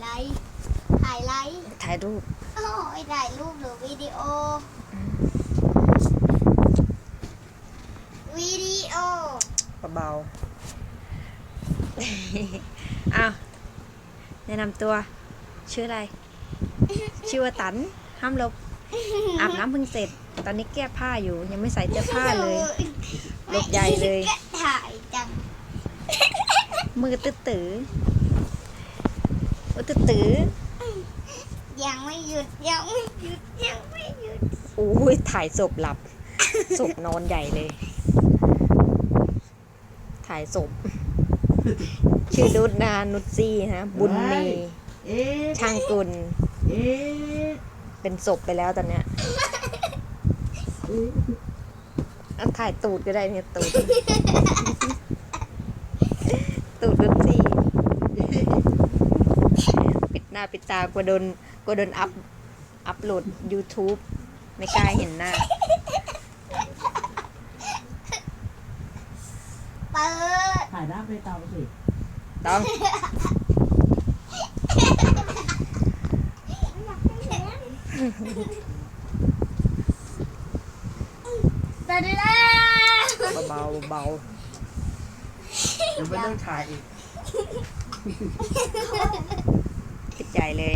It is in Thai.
ไลฟ์ถ่ายไลฟ์ถ่ายรูปโอ้ยถ่ายรูปหรือวิดีโอ วิดีโอเบาๆอ้าวแนะนำตัว ชื่ออะไร ชื่อว่าตัน ห้ามลบ อาบน้ำเพิ่งเสร็จ ตอนนี้แก้ผ้าอยู่ ยังไม่ใส่เสื้อผ้าเลย ลบใหญ่เลยก็ถ่ายจังมือตื้อตื้ อมือตื้อตื้อยังไม่หยุดยังไม่หยุดยังไม่หยุดโอ้ยถ่ายศพหลับศพนอนใหญ่เลย ถ่ายศพชื่อนุชนะนุชซี่นะบุญมีเอ๊ะช่างกุลเอ๊ะเป็นศพไปแล้วตอนเนี้ยเอาถ่ายตูดก็ได้เนี่ยตูด ตูดนุชซี่ปิด หน้าปิดตากลัวโดนกลัวโดนอัพอัพโหลด YouTube ไม่กล้าเห็นหน้า เปิดถ่ายหน้าไปเตาสิต้องตาดาเบาๆเบาเดี๋ยวไม่ต้องถ่ายอีกๆปิด ใจเลย